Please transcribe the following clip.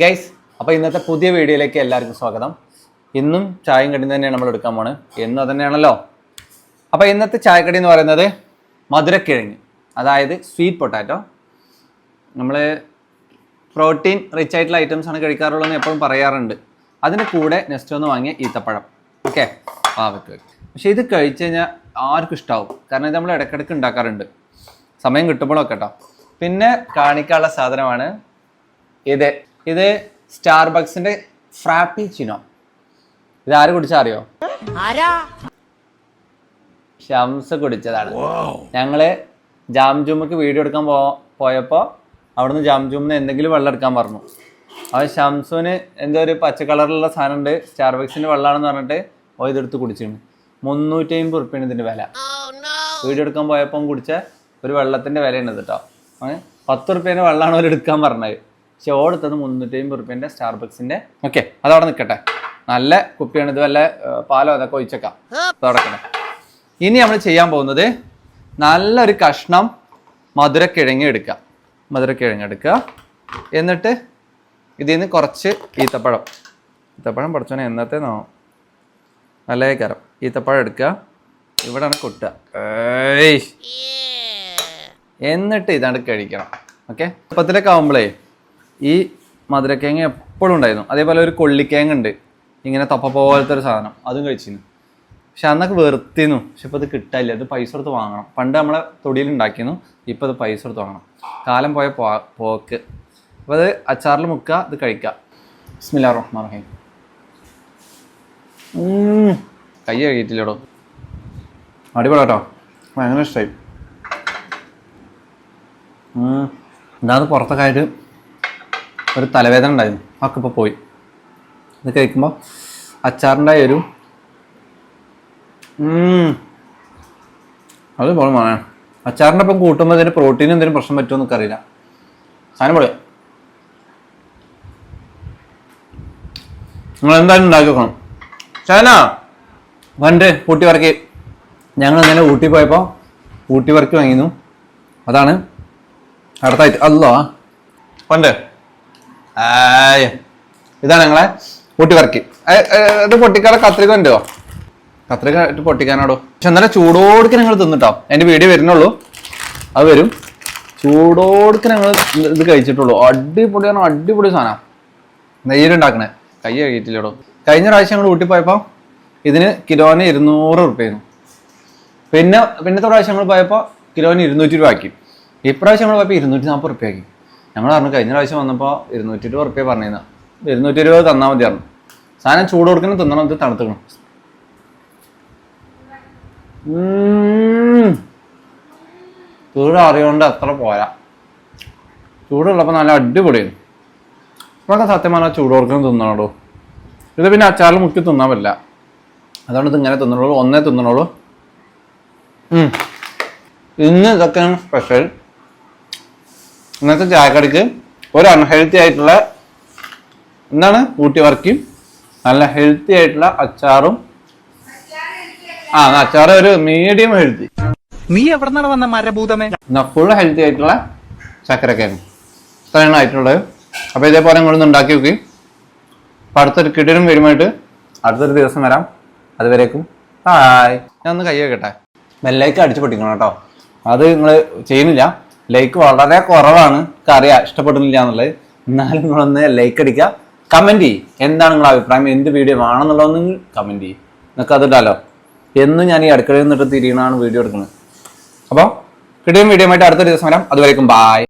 Guys അപ്പോൾ ഇന്നത്തെ പുതിയ വീഡിയോയിലേക്ക് എല്ലാവർക്കും സ്വാഗതം. ഇന്നും ചായയും കടി തന്നെയാണ് നമ്മൾ എടുക്കാൻ പോണ്. എന്നും തന്നെയാണല്ലോ. അപ്പോൾ ഇന്നത്തെ ചായക്കടി എന്ന് പറയുന്നത് മധുരക്കിഴങ്ങ് അതായത് സ്വീറ്റ് പൊട്ടാറ്റോ നമ്മൾ പ്രോട്ടീൻ റിച്ച് ആയിട്ടുള്ള ഐറ്റംസ് ആണ് കഴിക്കാറുള്ളത് എന്ന് എപ്പോഴും പറയാറുണ്ട്. അതിന് കൂടെ നെക്സ്റ്റ് ഒന്ന് വാങ്ങിയ ഈത്തപ്പഴം. ഓക്കെ പാവയ്ക്ക് പക്ഷേ ഇത് കഴിച്ച് കഴിഞ്ഞാൽ ആർക്കും ഇഷ്ടാവും. കാരണം ഇത് നമ്മൾ ഇടയ്ക്കിടയ്ക്ക് ഉണ്ടാക്കാറുണ്ട്. സമയം കിട്ടുമ്പോഴൊക്കെ കേട്ടോ പിന്നെ കാണിക്കാനുള്ള സാധനമാണ് ഇത്. ഇത് സ്റ്റാർബക്സിന്റെ ഫ്രാപ്പി ചിനോ ഇത് ആര്? കുടിച്ചാ അറിയോ ഷംസ് കുടിച്ചതാണ്. ഞങ്ങൾ ജാംജൂമക്ക് വീഡിയോ എടുക്കാൻ പോ പോയപ്പോൾ അവിടുന്ന് ജാംജൂമിന് എന്തെങ്കിലും വെള്ളം എടുക്കാൻ പറഞ്ഞു. അവൻ ഷംസുവിന് എന്തോ ഒരു പച്ച കളറിലുള്ള സാധനം ഉണ്ട് സ്റ്റാർബക്സിന്റെ വെള്ളമാണെന്ന് പറഞ്ഞിട്ട് ഓ ഇതെടുത്ത് കുടിച്ചിരുന്നു. മുന്നൂറ്റി അമ്പത് റുപ്യാണ് ഇതിന്റെ വില. വീഡിയോ എടുക്കാൻ പോയപ്പം കുടിച്ച ഒരു വെള്ളത്തിന്റെ വിലയാണ് ഇത് കേട്ടോ അങ്ങനെ പത്ത് റുപ്യേന്റെ വെള്ളമാണ് അവർ എടുക്കാൻ പറഞ്ഞത്. പക്ഷെ ഓടുത്തത് മുന്നൂറ്റി അമ്പത് റുപ്യന്റെ സ്റ്റാർബക്സിന്റെ. ഓക്കെ അതവിടെ നിൽക്കട്ടെ. നല്ല കുപ്പിയാണ് ഇത് വല്ല പാലോ അതൊക്കെ ഒഴിച്ചേക്കാം. തുടക്കണേ ഇനി നമ്മൾ ചെയ്യാൻ പോകുന്നത് നല്ലൊരു കഷ്ണം മധുരക്കിഴങ്ങ് എടുക്കുക മധുരക്കിഴങ്ങ് എടുക്കുക എന്നിട്ട് ഇതിൽ നിന്ന് കുറച്ച് ഈത്തപ്പഴം. ഈത്തപ്പഴം പഠിച്ചോനെ എന്നത്തെ നോ നല്ല കരം. ഈത്തപ്പഴം എടുക്കുക. ഇവിടെയാണ് കൊട്ടുക. എന്നിട്ട് ഇതാണ് കഴിക്കണം. ഓക്കെ? അപ്പത്തിലൊക്കെ ആകുമ്പോഴേ ഈ മധുരക്കിഴങ്ങ് എപ്പോഴും ഉണ്ടായിരുന്നു. അതേപോലെ ഒരു കൊള്ളിക്കിഴങ്ങ് ഉണ്ട് ഇങ്ങനെ തപ്പ പോലത്തെ ഒരു സാധനം. അതും കഴിച്ചിരുന്നു. പക്ഷെ അന്നൊക്കെ വെറുത്തിന്നു പക്ഷെ ഇപ്പോൾ ഇത് കിട്ടാനില്ല. ഇത് പൈസ കൊടുത്ത് വാങ്ങണം. പണ്ട് നമ്മളെ തൊടിയിൽ ഉണ്ടാക്കിയിരുന്നു. ഇപ്പോൾ ഇത് പൈസ കൊടുത്ത് വാങ്ങണം. കാലം പോയ പോക്ക്. അപ്പോൾ അത് അച്ചാറിൽ മുക്കുക ഇത് കഴിക്കുക. ബിസ്മില്ലാ റഹ്മാൻ റഹീം. കൈ കഴിയിട്ടില്ലടോ അടിപൊളി കേട്ടോ ഭയങ്കര ഇഷ്ടമായി എന്താ പുറത്തൊക്കെ ആയിട്ട് ഒരു തലവേദന ഉണ്ടായിരുന്നു. ഇപ്പോൾ പോയി. ഇത് കഴിക്കുമ്പോൾ അച്ചാറിന്റെ ഒരു. അത് പോലും വേണേ അച്ചാറിന്റെ ഒപ്പം കൂട്ടുമ്പോൾ ഇതിന് പ്രോട്ടീൻ എന്തെങ്കിലും പ്രശ്നം പറ്റുമോ എന്നൊക്കെ അറിയില്ല സാധനം പോലെ നിങ്ങൾ എന്തായാലും ഉണ്ടാക്കി വെക്കണം. ചേന പണ്ട് ഊട്ടി വർക്ക് ഞങ്ങൾ ഇന്നലെ ഊട്ടി പോയപ്പോൾ ഊട്ടി വർക്ക് വാങ്ങിയിരുന്നു. അതാണ് അടുത്തായിട്ട്. അല്ലോ ആയ് ഇതാണ് ഞങ്ങളെ ഊട്ടി വർക്ക് ഇത് പൊട്ടിക്കാതെ കത്രിക ഉണ്ടോ? കത്രിക ഇട്ട് പൊട്ടിക്കാനാടോ? പക്ഷെ എന്നാലും ചൂടോടുക്ക് ഞങ്ങൾ തിന്നിട്ടോ. എന്റെ വീഡിയോ വരുന്നുള്ളൂ. അത് വരും. ചൂടോടുക്ക് ഞങ്ങൾ ഇത് കഴിച്ചിട്ടുള്ളൂ. അടിപൊളിയാണ് അടിപൊളി സാധനം. നെയ്യിലുണ്ടാക്കണേ. കൈ കഴിയിട്ടില്ലടോ കഴിഞ്ഞ പ്രാവശ്യം ഞങ്ങൾ ഊട്ടി പോയപ്പോൾ ഇതിന് കിലോന് ഇരുന്നൂറ് റുപ്യായിരുന്നു പിന്നെ പിന്നത്തെ പ്രാവശ്യം ഞങ്ങൾ പോയപ്പോൾ കിലോന് ഇരുന്നൂറ്റി രൂപ ആക്കി. ഇപ്രാവശ്യം ഞങ്ങൾ പോയപ്പോൾ ഇരുന്നൂറ്റി നാൽപ്പത് റുപ്യ ആക്കി ഞങ്ങൾ പറഞ്ഞു കഴിഞ്ഞ പ്രാവശ്യം വന്നപ്പോൾ ഇരുന്നൂറ്റി ഇരുപത് റുപ്യ പറഞ്ഞിരുന്ന. ഇരുന്നൂറ്റി ഇരുപത് തന്നാൽ മതി പറഞ്ഞു സാധനം ചൂട് കൊടുക്കണം തിന്നണം ഇത് തണുത്തുക്കണം. ചൂട് അറിയോണ്ട് അത്ര പോരാ. ചൂടുള്ളപ്പോൾ നല്ല അടിപൊളിയായിരുന്നു. ഇപ്പോഴൊക്കെ സത്യം പറഞ്ഞാൽ ചൂട് കൊടുക്കണം തിന്നണോളൂ ഇത് പിന്നെ അച്ചാറിൽ മുക്കി തിന്നാൻ പറ്റില്ല. അതുകൊണ്ട് ഇത് ഇങ്ങനെ തിന്നണോളൂ ഒന്നേ തിന്നണോളൂ. ഇന്ന് ഇതൊക്കെയാണ് സ്പെഷ്യൽ ഇന്നത്തെ ചായക്കടിക്ക് ഒരു അൺഹെൽത്തി ആയിട്ടുള്ള എന്താണ്? ഊട്ടി വർക്കിയും നല്ല ഹെൽത്തി ആയിട്ടുള്ള അച്ചാറും. ആ അച്ചാറ് ഒരു മീഡിയം ഹെൽത്തി നീ എവിടെന്നാണ് വന്ന മരഭൂതമേ? എന്നാ ഫുൾ ഹെൽത്തി ആയിട്ടുള്ള ചക്കരക്കേങ്ങ് ഇത്രയാണ് ആയിട്ടുള്ളത്. അപ്പോൾ ഇതേപോലെ നിങ്ങളൊന്ന് ഉണ്ടാക്കി നോക്കി. അപ്പോൾ അടുത്തൊരു കിടിലും വരുമായിട്ട് അടുത്തൊരു ദിവസം വരാം. അതുവരേക്കും. ഹായ് ഞാൻ ഒന്ന് കൈ വെക്കട്ടെ. മെല്ലേക്ക് അടിച്ചു പൊട്ടിക്കണം കേട്ടോ. അത് നിങ്ങൾ ചെയ്യുന്നില്ല. ലൈക്ക് വളരെ കുറവാണ്. അറിയാം ഇഷ്ടപ്പെടുന്നില്ല എന്നുള്ളത്. എന്നാലും നിങ്ങളൊന്ന് ലൈക്ക് അടിക്കുക. കമന്റ് ചെയ്യും. എന്താണ് നിങ്ങളുടെ അഭിപ്രായം? എന്ത് വീഡിയോ വേണമെന്നുള്ളതൊന്ന് കമന്റ് ചെയ്യും. നിങ്ങൾക്ക് അത് ഇടാലോ? എന്നും ഞാൻ ഈ അടുക്കളയിൽ നിന്നിട്ട് തിരിയണമാണ് വീഡിയോ എടുക്കുന്നത്. അപ്പോൾ കിട്ടിയ വീഡിയോ ആയിട്ട് അടുത്ത ദിവസം വരാം. അതുവരേക്കും ബായ്